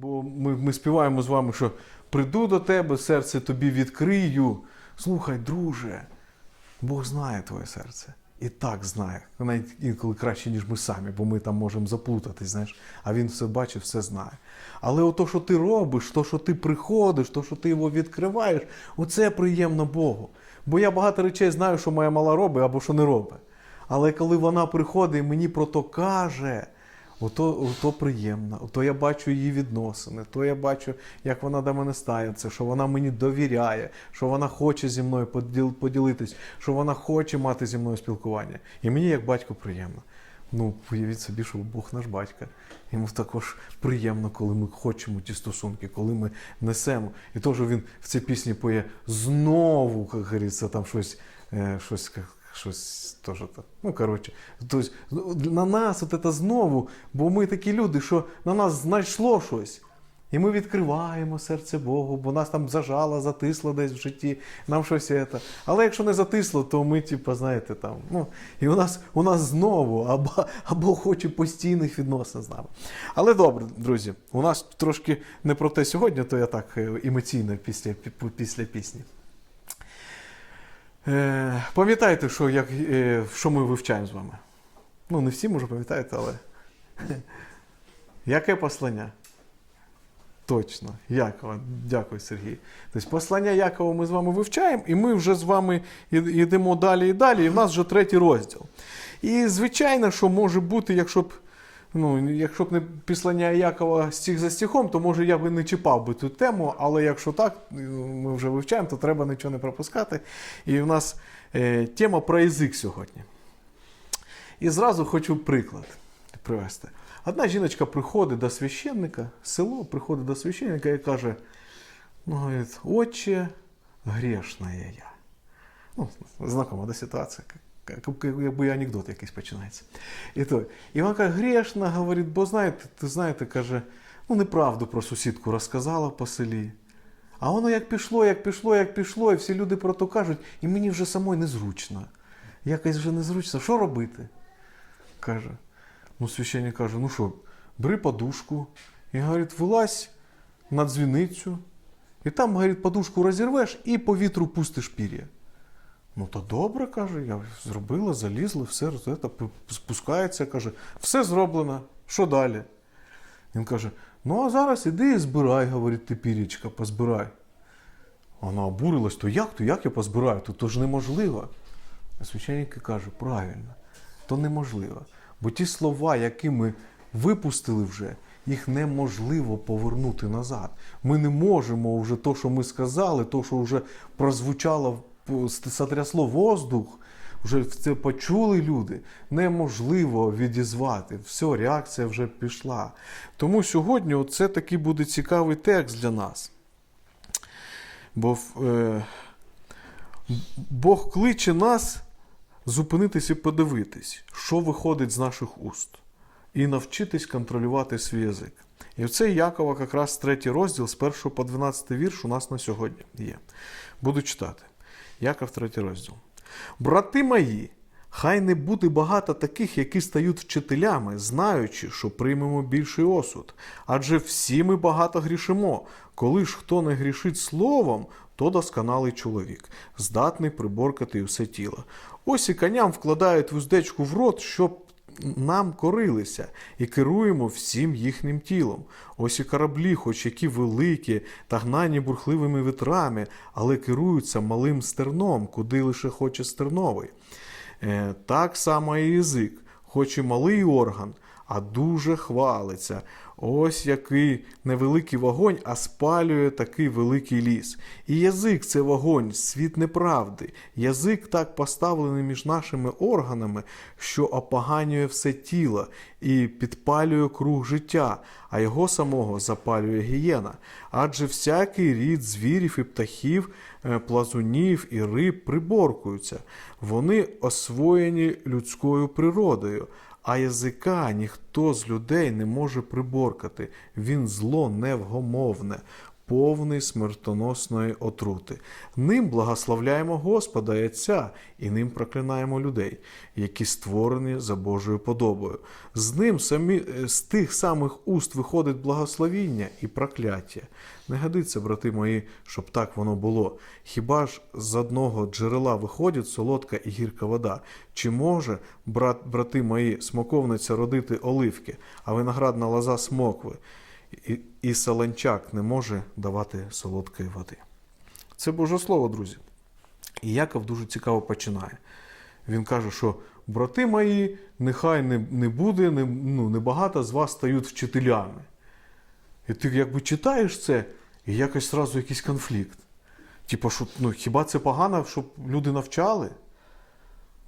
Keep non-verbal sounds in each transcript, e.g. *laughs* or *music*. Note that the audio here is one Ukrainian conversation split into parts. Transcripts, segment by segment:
Бо ми, ми співаємо з вами, що прийду до тебе, серце тобі відкрию. Слухай, друже, Бог знає твоє серце. І так знає. Навіть інколи краще, ніж ми самі, бо ми там можемо заплутатись, знаєш, а він все бачить, все знає. Але ото, що ти робиш, то, що ти приходиш, то, що ти його відкриваєш, оце приємно Богу. Бо я багато речей знаю, що моя мала робить або що не робить. Але коли вона приходить і мені про то каже, ото, ото приємно, ото я бачу її відносини, то я бачу, як вона до мене ставиться, що вона мені довіряє, що вона хоче зі мною поділ- поділитись, що вона хоче мати зі мною спілкування. І мені як батько приємно. Ну, уявіть собі, що Бог наш батько. Йому також приємно, коли ми хочемо ті стосунки, коли ми несемо. І що він в цій пісні поє знову, як говориться, там щось, е, щось, щось теж так. Ну, коротше, тобто, на нас от це знову, бо ми такі люди, що на нас знайшло щось. І ми відкриваємо серце Богу, бо нас там зажало, затисло десь в житті, нам щось це. Але якщо не затисло, то ми, типу, знаєте, там, ну, і у нас, у нас знову, або, або хоче постійних відносин з нами. Але добре, друзі, у нас трошки не про те сьогодні, то я так е, емоційно після, пі- після пісні. Е, пам'ятаєте, що, як, е, що ми вивчаємо з вами? Ну, не всі, може, пам'ятаєте, але. Яке послання? Точно, Якова. Дякую, Сергій. Тобто послання Якова ми з вами вивчаємо, і ми вже з вами йдемо далі і далі, і в нас вже третій розділ. І звичайно, що може бути, якщо б. Ну, якщо б не післання Якова стих за стихом, то може я би не чіпав би цю тему, але якщо так, ну, ми вже вивчаємо, то треба нічого не пропускати. І в нас е, тема про язик сьогодні. І зразу хочу приклад привести. Одна жіночка приходить до священника, село приходить до священника і каже: ну, говорить, отче, грешна я. Ну, знакома до ситуації. Як- як- Якби анекдот якийсь починається. І, то, і вона каже, грешна, говорить, бо знаєте, ти знаєте, каже, ну неправду про сусідку розказала по селі. А воно як пішло, як пішло, як пішло, і всі люди про то кажуть, і мені вже самой незручно. Якось вже незручно. Що робити? Каже. Ну, священник каже: ну що, бери подушку і говорить, вилазь на дзвіницю, і там, говорить, подушку розірвеш і по вітру пустиш пір'я. Ну, то добре, каже, я зробила, залізла, все спускається, каже, все зроблено, що далі? Він каже: ну а зараз іди і збирай, говорить, ти пірічка, позбирай. Вона обурилась, то як то, як я позбираю? То, то ж неможливо. А священник каже, правильно, то неможливо. Бо ті слова, які ми випустили вже, їх неможливо повернути назад. Ми не можемо вже то, що ми сказали, то, що вже прозвучало, сотрясло воздух, вже це почули люди, неможливо відізвати. Все, реакція вже пішла. Тому сьогодні це такий буде цікавий текст для нас. Бо е, Бог кличе нас зупинитись і подивитись, що виходить з наших уст, і навчитись контролювати свій язик. І в цей Якова якраз третій розділ з 1 по 12 вірш у нас на сьогодні є. Буду читати. Яков 3 розділ. Брати мої, хай не буде багато таких, які стають вчителями, знаючи, що приймемо більший осуд. Адже всі ми багато грішимо. Коли ж хто не грішить словом, то досконалий чоловік, здатний приборкати усе тіло. Ось і коням вкладають вуздечку в рот, щоб нам корилися, і керуємо всім їхнім тілом. Ось і кораблі, хоч які великі, та гнані бурхливими вітрами, але керуються малим стерном, куди лише хоче стерновий. Е, так само і язик, хоч і малий орган, а дуже хвалиться. Ось який невеликий вогонь, а спалює такий великий ліс. І язик це вогонь, світ неправди. Язик так поставлений між нашими органами, що опоганює все тіло і підпалює круг життя, а його самого запалює гієна. Адже всякий рід звірів і птахів, е, плазунів і риб приборкуються. Вони освоєні людською природою. А язика ніхто з людей не може приборкати, він зло невгомовне. Повний смертоносної отрути. Ним благословляємо Господа і Отця, і ним проклинаємо людей, які створені за Божою подобою. З ним самі, е, з тих самих уст виходить благословіння і прокляття. Не годиться, брати мої, щоб так воно було. Хіба ж з одного джерела виходить солодка і гірка вода? Чи може, брат, брати мої, смоковниця родити оливки, а виноградна лоза смокви? І, і солончак не може давати солодкої води. Це Боже Слово, друзі. І Яков дуже цікаво починає. Він каже, що брати мої, нехай не, не буде, не, ну, небагато з вас стають вчителями. І ти якби читаєш це, і якось зразу якийсь конфлікт. Типа, що ну, хіба це погано, щоб люди навчали?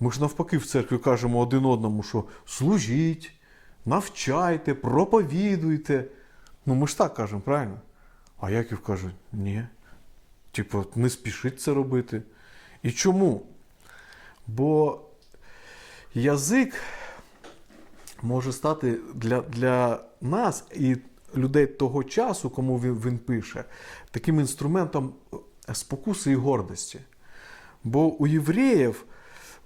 Ми ж навпаки в церкві кажемо один одному, що служіть, навчайте, проповідуйте. Ну, ми ж так кажемо, правильно? А Яків каже, ні. Типу, не спішіть це робити. І чому? Бо язик може стати для, для нас і людей того часу, кому він, він пише, таким інструментом спокуси і гордості. Бо у євреїв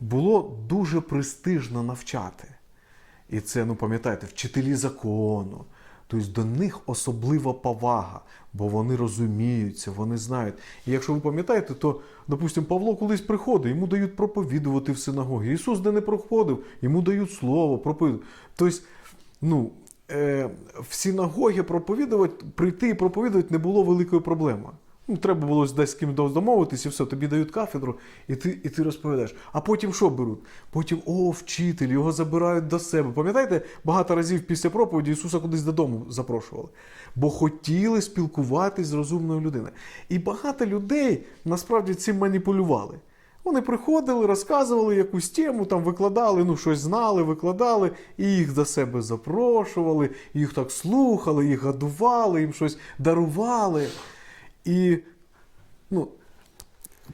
було дуже престижно навчати. І це, ну пам'ятаєте, вчителі закону. Тобто до них особлива повага, бо вони розуміються, вони знають. І якщо ви пам'ятаєте, то, допустимо, Павло колись приходить, йому дають проповідувати в синагогі. Ісус де не проходив, йому дають слово, проповідувати. Тобто, ну, е, в синагогі проповідувати, прийти і проповідувати не було великої проблеми. Ну, треба було десь з ким домовитися, і все, тобі дають кафедру, і ти, і ти розповідаєш. А потім що беруть? Потім, о, вчитель, його забирають до себе. Пам'ятаєте, багато разів після проповіді Ісуса кудись додому запрошували. Бо хотіли спілкуватись з розумною людиною. І багато людей насправді цим маніпулювали. Вони приходили, розказували якусь тему, там викладали, ну щось знали, викладали, і їх до себе запрошували, їх так слухали, їх годували, їм щось дарували. І ну,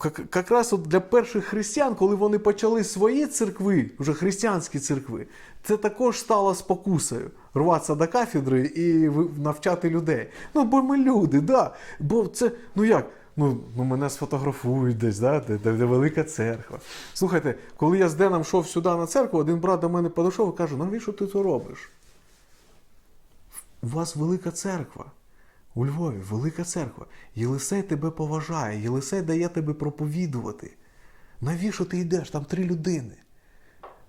як, якраз от для перших християн, коли вони почали свої церкви, вже християнські церкви, це також стало спокусою рватися до кафедри і навчати людей. Ну, бо ми люди, да. Бо це, ну як? Ну, ну мене сфотографують десь, да? де, де, де велика церква. Слухайте, коли я з Деном йшов сюди на церкву, один брат до мене підійшов і каже: ну навіщо ти це робиш? У вас велика церква. У Львові велика церква. Єлисей тебе поважає, Єлисей дає тебе проповідувати. Навіщо ти йдеш? Там три людини.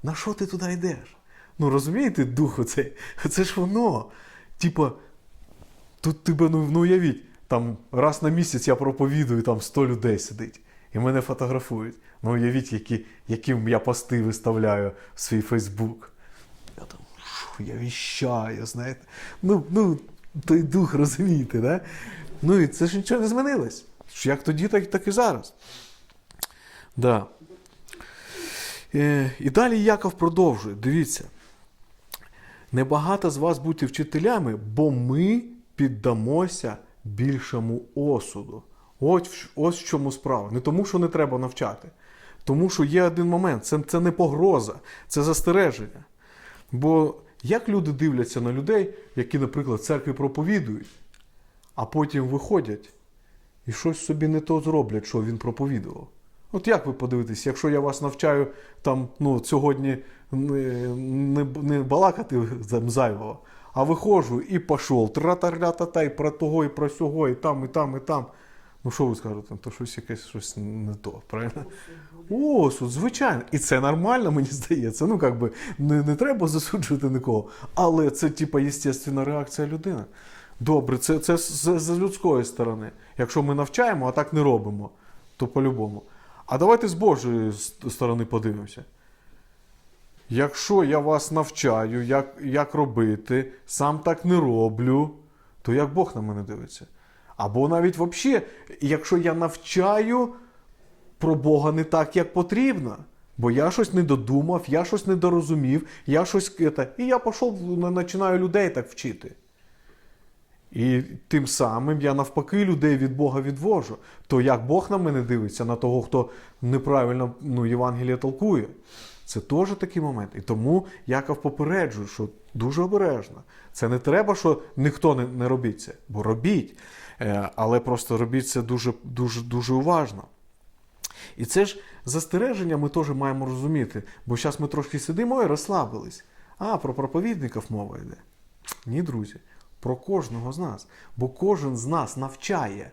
На що ти туди йдеш? Ну розумієте, дух оцей? Це ж воно. Типа, тут тебе, ну, ну уявіть, там раз на місяць я проповідую, там 100 людей сидить. І мене фотографують. Ну уявіть, які, яким я пости виставляю в свій Фейсбук. Я там, «Фу, я віщаю, знаєте. Ну, ну, той дух, розумієте, да? Ну і це ж нічого не змінилось. Як тоді, так, так і зараз. Да. Е, і далі Яков продовжує. Дивіться. Небагато з вас бути вчителями, бо ми піддамося більшому осуду. В- ось в чому справа. Не тому, що не треба навчати. Тому що є один момент: це, це не погроза, це застереження. Бо як люди дивляться на людей, які, наприклад, в церкві проповідують, а потім виходять і щось собі не то зроблять, що він проповідував. От як ви подивитесь, якщо я вас навчаю там, ну, сьогодні не, не, не балакати зайвого, а виходжу і пішов, тра-та-та-та, і про того, і про сього, і там, і там, і там. Ну, що ви скажете? То щось якесь щось не то, правильно? Осуд, звичайно. І це нормально, мені здається. Ну, як би, не, не треба засуджувати нікого. Але це, типа, єстественна реакція людини. Добре, це, це з, з людської сторони. Якщо ми навчаємо, а так не робимо, то по-любому. А давайте з Божої сторони подивимося. Якщо я вас навчаю, як, як робити, сам так не роблю, то як Бог на мене дивиться? Або навіть взагалі, якщо я навчаю про Бога не так, як потрібно, бо я щось не додумав, я щось не дорозумів, я щось. І я пішов, на- починаю людей так вчити. І тим самим я навпаки людей від Бога відвожу. То як Бог на мене дивиться, на того, хто неправильно ну, Євангеліє толкує? Це теж такий момент. І тому Яков попереджує, що дуже обережно. Це не треба, що ніхто не, не робить це, бо робіть. Е, Але просто робіть це дуже, дуже, дуже уважно. І це ж застереження ми теж маємо розуміти, бо зараз ми трошки сидимо і розслабились. А, про проповідників мова йде. Ні, друзі, про кожного з нас. Бо кожен з нас навчає.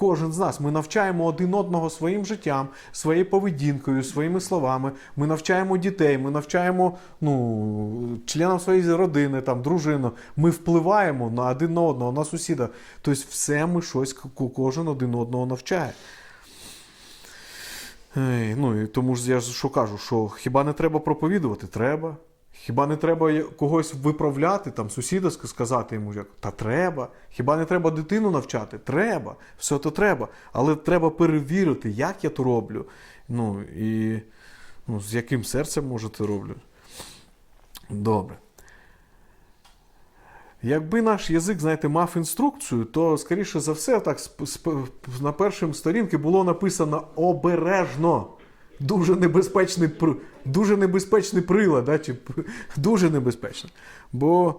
Кожен з нас ми навчаємо один одного своїм життям, своєю поведінкою, своїми словами. Ми навчаємо дітей, ми навчаємо ну, членам своєї родини, там, дружину. Ми впливаємо на один одного, на сусіда. Тобто, все ми щось, кожен один одного навчає. Ей, ну і тому ж я ж що кажу, що хіба не треба проповідувати? Треба. Хіба не треба когось виправляти, там сусіда сказати йому, як та треба. Хіба не треба дитину навчати? Треба. Все то треба. Але треба перевірити, як я то роблю. Ну і ну, з яким серцем може це роблю. Добре. Якби наш язик, знаєте, мав інструкцію, то, скоріше за все, так на першій сторінці було написано обережно. Дуже небезпечний, дуже небезпечний прилад, да? чи дуже небезпечний. Бо,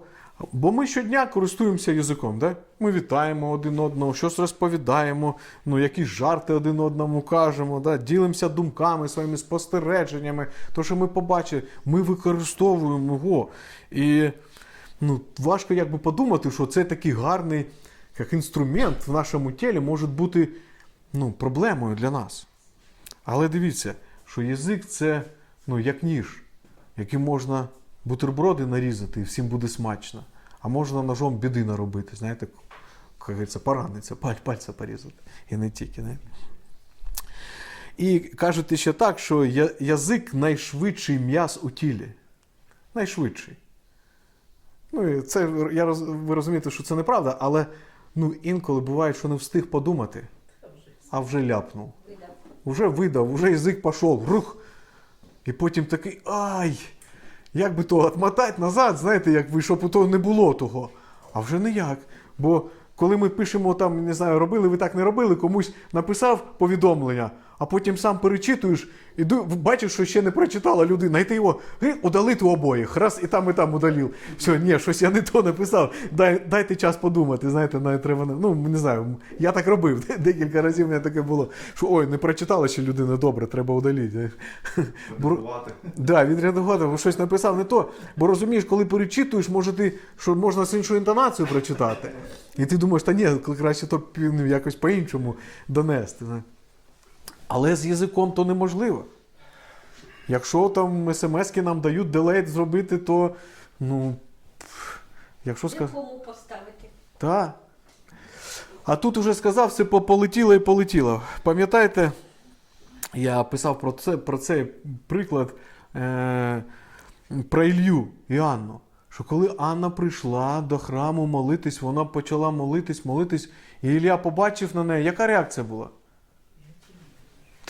бо ми щодня користуємося язиком. Да? Ми вітаємо один одного, щось розповідаємо, ну, якісь жарти один одному кажемо, да? ділимося думками, своїми спостереженнями. То, що ми побачили, ми використовуємо його. І ну, важко якби подумати, що це такий гарний як інструмент в нашому тілі може бути ну, проблемою для нас. Але дивіться, що язик це ну, як ніж, яким можна бутерброди нарізати і всім буде смачно. А можна ножом біди наробити, знаєте, як говориться, пораниться, паль, пальця порізати. І не тільки. Не? І кажуть ще так, що язик найшвидший м'яз у тілі. Найшвидший. Ну, і це я роз, ви розумієте, що це неправда, але ну, інколи буває, що не встиг подумати, а вже ляпнув. Вже видав, вже язик пішов, рух. І потім такий ай! Як би то отмотати назад, знаєте, як би, щоб того не було того. А вже ніяк. Бо коли ми пишемо там, не знаю, робили ви так не робили, комусь написав повідомлення, а потім сам перечитуєш і бачиш, що ще не прочитала людина, і ти його «Ги, удалити обоїх, раз і там, і там удалив. Все, ні, щось я не то написав. Дай, дайте час подумати. Знаєте, навіть треба. Ну, не знаю, я так робив. Декілька разів у мене таке було, що ой, не прочитала ще людина добре, треба удалити. *laughs* Рятувати. Да, відредагувати, бо щось написав не то. Бо розумієш, коли перечитуєш, може ти що можна з іншою інтонацією прочитати. І ти думаєш, та ні, краще то якось по-іншому донести. Але з язиком то неможливо. Якщо там смс-ки нам дають делейт зробити, то ну. Якщо сказати. Якому поставити? Так. А тут уже сказав, все по- полетіло і полетіло. Пам'ятаєте, я писав про це, про цей приклад е, про Ілью і Анну. Що коли Анна прийшла до храму молитись, вона почала молитись, молитись, і Ілля побачив на неї, яка реакція була?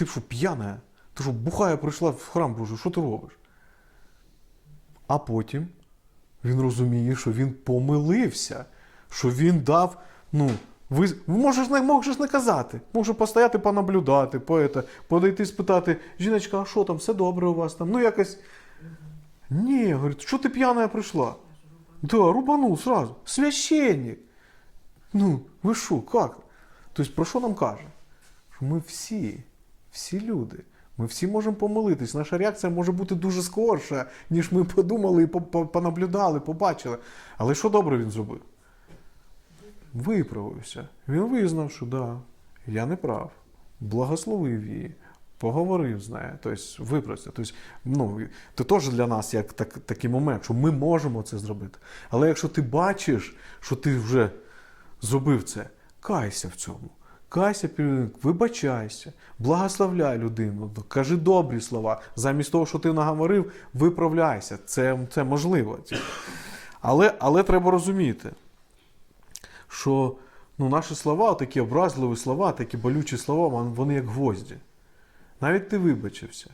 Ти що, п'яна? Ти що, бухая прийшла в храм Божий, що ти робиш? А потім він розуміє, що він помилився, що він дав, ну, ви, можеш не можеш не казати, може постояти, понаблюдати, поета, подойти спитати, жіночка, а що там, все добре у вас там? Ну якось. Ні, говорить, що ти п'яна прийшла? Да, рубанув сразу. Священник. Ну, ви що, як? Тобто, про що нам каже? Що ми всі, всі люди. Ми всі можемо помилитись. Наша реакція може бути дуже скорша, ніж ми подумали і по- по- понаблюдали, побачили. Але що добре він зробив? Виправився. Він визнав, що да, я не прав. Благословив її, поговорив з нею, тобто виправився. Тобто, ну, це теж для нас як так, такий момент, що ми можемо це зробити. Але якщо ти бачиш, що ти вже зробив це, кайся в цьому. Кайся, вибачайся, благословляй людину, кажи добрі слова. Замість того, що ти наговорив, виправляйся. Це, це можливо. Але, але треба розуміти, що ну, наші слова, такі образливі слова, такі болючі слова, вони як гвозді. Навіть ти вибачився,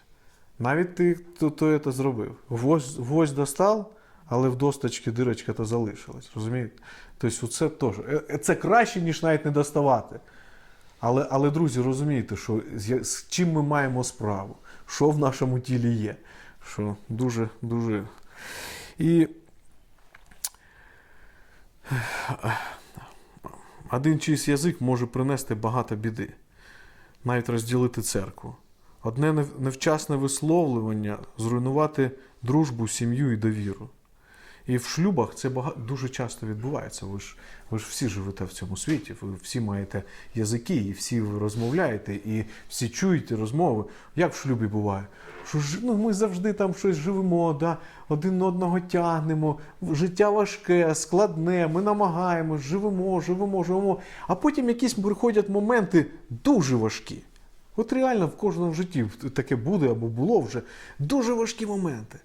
навіть ти то, то це зробив. Гвоздь, гвоздь достав, але в досточці дирочка то залишилась. Розумієте? Тобто, це теж. е, Це краще, ніж навіть не доставати. Але, але друзі, розумієте, що з, з чим ми маємо справу, що в нашому тілі є. що дуже, дуже. І один чийсь язик може принести багато біди, навіть розділити церкву. Одне невчасне висловлювання зруйнувати дружбу, сім'ю і довіру. І в шлюбах це бага- дуже часто відбувається. Ви ж, ви ж всі живете в цьому світі, ви всі маєте язики, і всі ви розмовляєте, і всі чуєте розмови. Як в шлюбі буває? Що ж, ну, ми завжди там щось живемо, да? один одного тягнемо, життя важке, складне, ми намагаємось, живемо, живемо, живемо. А потім якісь приходять моменти дуже важкі. От реально в кожному житті таке буде або було вже дуже важкі моменти.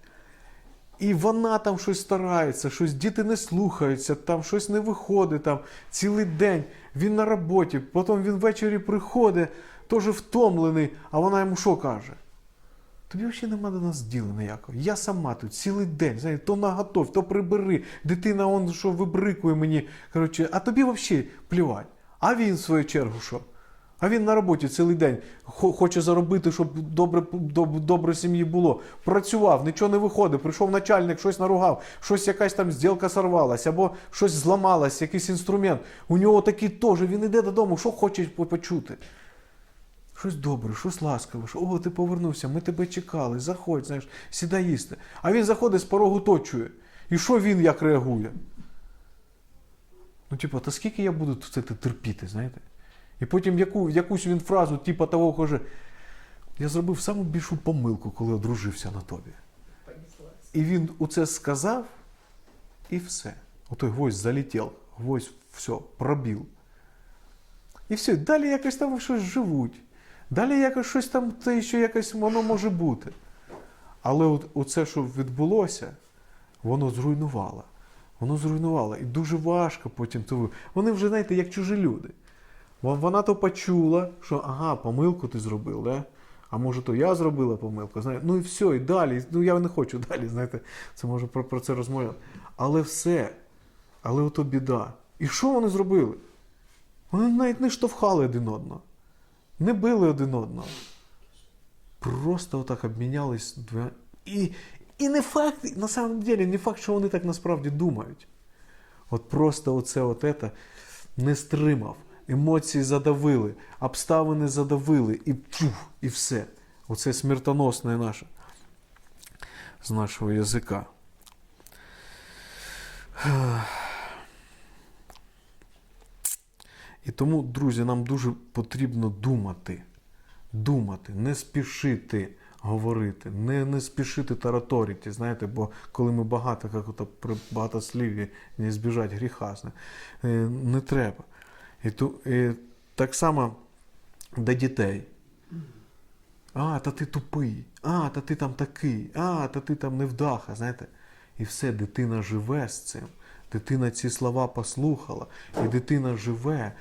І вона там щось старається, щось діти не слухаються, там щось не виходить там цілий день. Він на роботі, потім він ввечері приходить, теж втомлений, а вона йому що каже? Тобі взагалі нема до нас діла ніякого. Я сама тут цілий день, знаєте, то наготов, то прибери. Дитина он що вибрикує мені. Коротше, а тобі взагалі плівать. А він в свою чергу що? А він на роботі цілий день хоче заробити, щоб добре, доб- добре сім'ї було. Працював, нічого не виходить. Прийшов начальник, щось наругав, щось якась там зділка сорвалась, або щось зламалось, якийсь інструмент. У нього такий теж. Він іде додому, що хоче почути. Щось добре, щось ласкаве, що о, ти повернувся, ми тебе чекали, заходь, знаєш, сідай їсти. А він заходить з порогу точує. І що він як реагує? Ну, типу, та скільки я буду це терпіти, знаєте? І потім яку, якусь він фразу, типу того каже, я зробив саму більшу помилку, коли одружився на тобі. І він оце сказав, і все. Отой гвоздь залетів, гвоздь все, пробив. І все, далі якось там щось живуть. Далі якось щось там, те, що якось воно може бути. Але от, оце, що відбулося, воно зруйнувало. Воно зруйнувало. І дуже важко потім. Вони вже, знаєте, як чужі люди. Вон- Вона то почула, що ага, помилку ти зробив, да? а може то я зробила помилку. Знаєте? Ну і все, і далі. Ну я не хочу далі, знаєте, це може про, про це розмовляти. Але все. Але ото біда. І що вони зробили? Вони навіть не штовхали один одного, не били один одного. Просто отак обмінялись двома. І, і не факт, на самом деле, не факт, що вони так насправді думають. От просто оце от ета не стримав. Емоції задавили, обставини задавили, і пфух, і все. Оце смертоносне наше з нашого язика. І тому, друзі, нам дуже потрібно думати. Думати, не спішити говорити, не, не спішити тараторити, знаєте, бо коли ми багато, як ото при багатослів'ї, не збіжать гріха, е, не треба. І, ту, і так само до дітей. А, та ти тупий, а, та ти там такий, а, та ти там невдаха, знаєте. І все, дитина живе з цим. Дитина ці слова послухала, і дитина живе.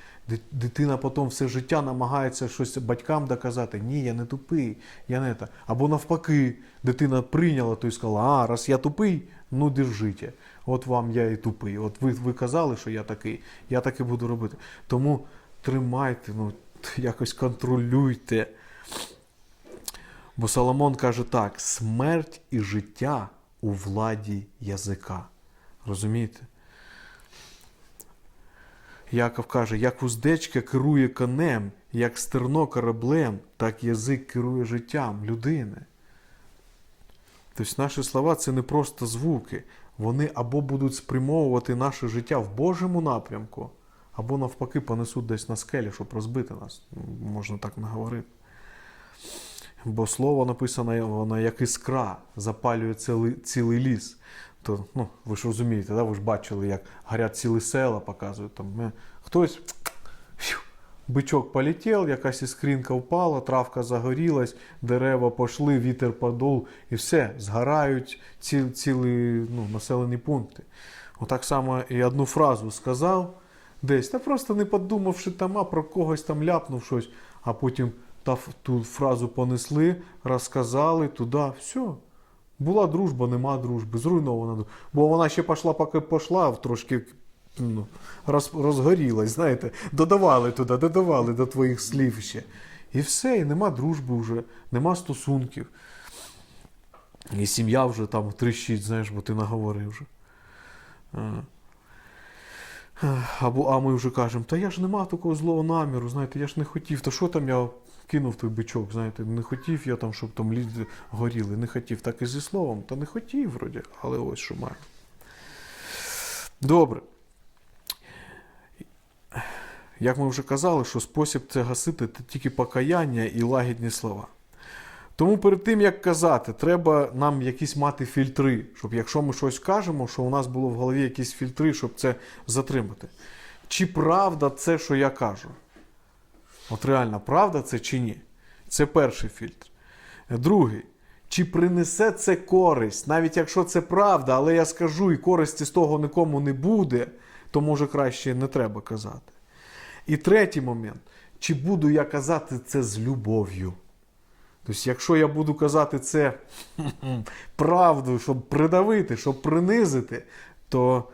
Дитина потім все життя намагається щось батькам доказати. Ні, я не тупий, я не та. Або навпаки, дитина прийняла то і сказала, а, раз я тупий, ну держите. От вам я і тупий. От ви, ви казали, що я такий, я так і буду робити. Тому тримайте, ну, *laughs* якось контролюйте. Бо Соломон каже так: смерть і життя у владі язика. Розумієте? Яков каже, як уздечка керує конем, як стерно кораблем, так язик керує життям людини. Тобто наші слова це не просто звуки. Вони або будуть спрямовувати наше життя в Божому напрямку, або навпаки понесуть десь на скелі, щоб розбити нас. Можна так наговорити. Бо слово написано, воно як іскра, запалює цілий, цілий ліс. То, ну, ви ж розумієте, да? ви ж бачили, як горять цілі села, показують. Там, хтось бичок полетів, якась іскринка впала, травка загорілась, дерева пішли, вітер подув, і все, згорають ці, цілі ну, населені пункти. Отак само і одну фразу сказав десь, та просто не подумавши там, а про когось там ляпнув щось, а потім та, ту фразу понесли, розказали туди, все. Була дружба, нема дружби, зруйнована. Бо вона ще пішла, поки пішла, трошки ну, роз, розгорілась, знаєте, додавали туди, додавали до твоїх слів ще. І все, і нема дружби вже, нема стосунків. І сім'я вже там тріщить, знаєш, бо ти наговорив вже. Або, а ми вже кажемо, та я ж не мав такого злого наміру, знаєте, я ж не хотів, та що там я кинув той бичок, знаєте, не хотів я там, щоб там люди горіли, не хотів. Так і зі словом, та не хотів вроді, але ось що маю. Добре. Як ми вже казали, що спосіб це гасити це тільки покаяння і лагідні слова. Тому перед тим, як казати, треба нам якісь мати фільтри, щоб якщо ми щось кажемо, що у нас було в голові якісь фільтри, щоб це затримати. Чи правда це, що я кажу? От реально, правда це чи ні? Це перший фільтр. Другий. Чи принесе це користь? Навіть якщо це правда, але я скажу і користі з того нікому не буде, то може краще не треба казати. І третій момент. Чи буду я казати це з любов'ю? Тобто, якщо я буду казати це *laughs* правду, щоб придавити, щоб принизити, то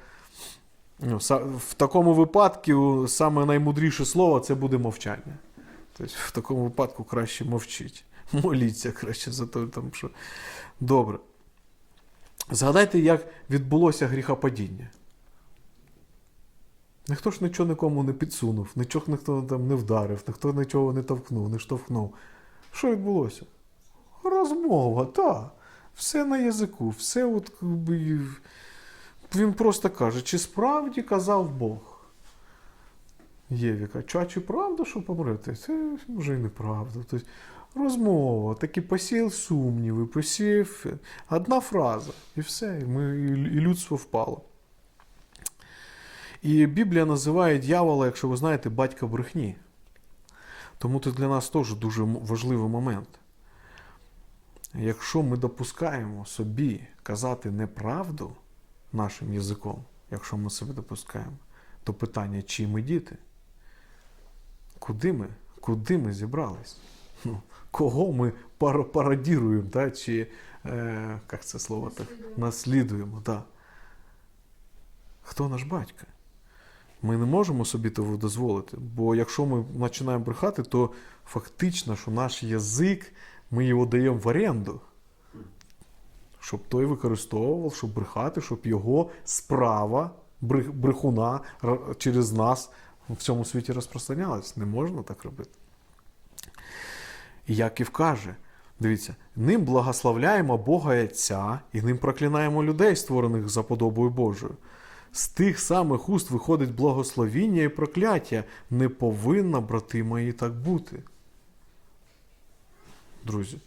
ну, в такому випадку саме наймудріше слово це буде мовчання. Тобто, в такому випадку краще мовчіть. *laughs* Моліться краще за те, що. Добре. Згадайте, як відбулося гріхопадіння. Ніхто ж нічого нікому не підсунув, нічого ніхто там не вдарив, ніхто нічого не товкнув, не штовхнув. Що відбулося? Розмова, так. Все на язику, все от він просто каже, чи справді казав Бог? Євіка, «Ча, чи правда, що помрете? Це вже і неправда. Тобто, розмова, такий посів сумніви, посів одна фраза, і все, і, ми, і людство впало. І Біблія називає дьявола, якщо ви знаєте, батька брехні. Тому це для нас теж дуже важливий момент. Якщо ми допускаємо собі казати неправду нашим язиком, якщо ми себе допускаємо, то питання, чи ми діти? Куди ми? Куди ми зібрались? Ну, кого ми пара- пародіруємо, та? чи е, як це слово так? Наслідуємо. Да. Хто наш батько? Ми не можемо собі того дозволити, бо якщо ми починаємо брехати, то фактично, що наш язик, ми його даємо в оренду, щоб той використовував, щоб брехати, щоб його справа брехуна через нас в цьому світі розпространялась. Не можна так робити. Яків каже: дивіться, ним благословляємо Бога і Отця, і ним проклинаємо людей, створених за подобою Божою. З тих самих уст виходить благословіння і прокляття. Не повинно, брати мої, так бути. Друзі,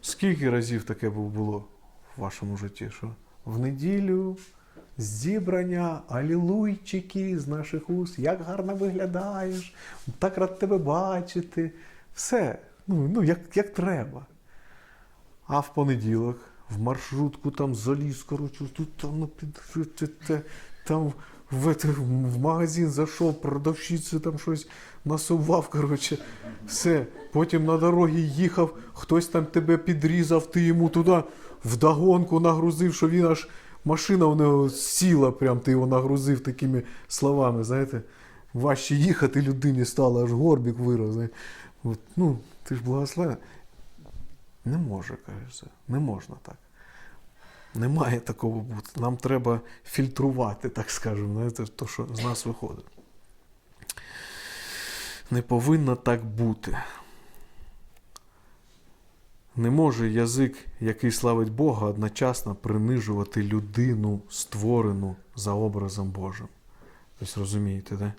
скільки разів таке було в вашому житті? Що в неділю зібрання, алілуйчики з наших уст, як гарно виглядаєш, так рад тебе бачити. Все, ну, ну як, як треба. А в понеділок в маршрутку там заліз, коротше, тут там, те- там в, в магазин зайшов, продавщиці там щось насував, коротше, все. Потім на дорогі їхав, хтось там тебе підрізав, ти йому туди вдогонку нагрузив, що він аж машина в нього сіла, прям ти його нагрузив такими словами, знаєте. Важче їхати людині стало, аж горбік. От, ну, ти ж благословен. Не може, кажеться, не можна так. Не має такого бути. Нам треба фільтрувати, так скажемо, то, що з нас виходить. Не повинно так бути. Не може язик, який славить Бога, одночасно принижувати людину, створену за образом Божим. Тобто розумієте, да?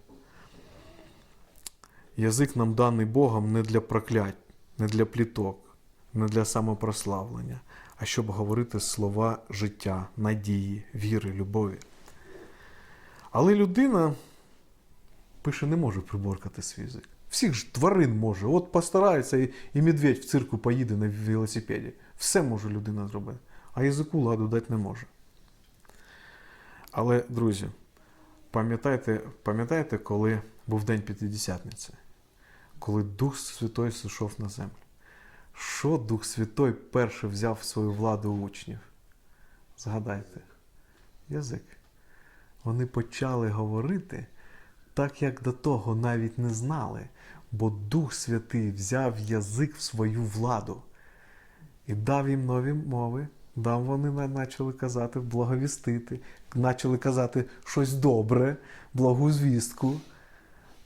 Язик нам даний Богом не для проклять, не для пліток, не для самопрославлення, а щоб говорити слова життя, надії, віри, любові. Але людина, пише, не може приборкати свій язик. Всіх ж тварин може. От постарається і, і медведь в цирку поїде на велосипеді. Все може людина зробити. А язику ладу дати не може. Але, друзі, пам'ятайте, пам'ятаєте, коли був День П'ятидесятниці? Коли Дух Святой сійшов на землю. Що Дух Святой перше взяв в свою владу учнів? Згадайте, язик. Вони почали говорити так, як до того навіть не знали, бо Дух Святий взяв язик в свою владу. і дав їм нові мови. Дав вони почали казати, благовістити, почали казати щось добре, благу звістку.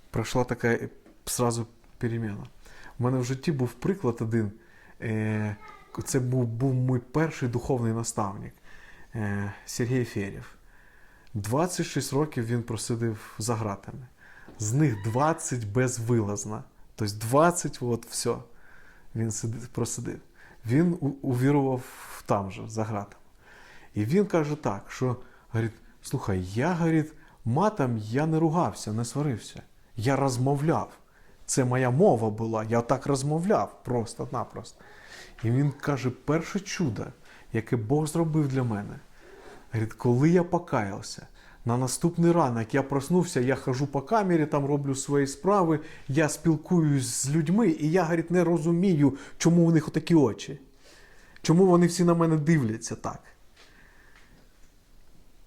Пройшла така сразу переміна. У мене в житті був приклад один. Е, Це був, був мій перший духовний наставник е, Сергій Фєрєв. 26 років він просидив за гратами. З них 20 безвилазно. Тобто 20, от все. Він сиди- просидив. Він увірував там же, за гратами. І він каже так, що говорить, слухай, я говорить, матом я не ругався, не сварився. Я розмовляв. Це моя мова була. Я так розмовляв просто-напросто. І він каже: перше чудо, яке Бог зробив для мене. Говорить, коли я покаявся, на наступний ранок я проснувся, я хожу по камері, там роблю свої справи, я спілкуюсь з людьми, і я говорить, не розумію, чому у них отакі очі. Чому вони всі на мене дивляться так?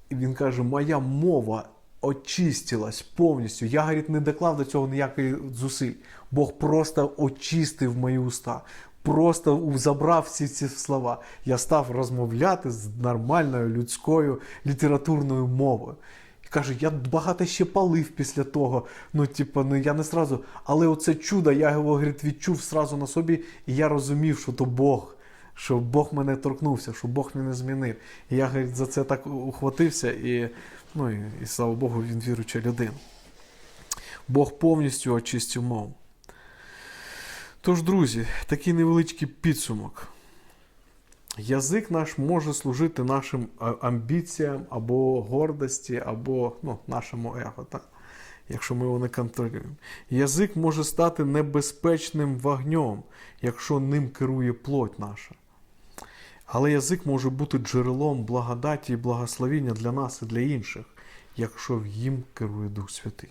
І він каже: моя мова очистилась повністю. Я, говорить, не доклав до цього ніякої зусиль. Бог просто очистив мої уста, просто забрав всі ці слова. Я став розмовляти з нормальною людською літературною мовою. І каже, я багато ще палив після того. Ну, типу, ну я не сразу. Але оце чудо, я його говорить, відчув сразу на собі, і я розумів, що то Бог що Бог мене торкнувся, що Бог мене змінив. І я говорить, за це так ухватився, і, ну, і, і слава Богу, він віруюча людина. Бог повністю очистив мову. Тож, друзі, такий невеличкий підсумок. Язик наш може служити нашим амбіціям або гордості, або ну, нашому его, так? якщо ми його не контролюємо. Язик може стати небезпечним вогнем, якщо ним керує плоть наша. Але язик може бути джерелом благодаті і благословіння для нас і для інших, якщо їм керує Дух Святий.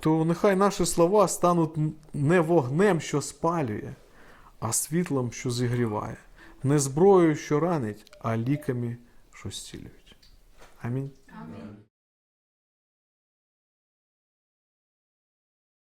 То нехай наші слова стануть не вогнем, що спалює, а світлом, що зігріває, не зброєю, що ранить, а ліками, що зцілюють. Амінь. Амінь.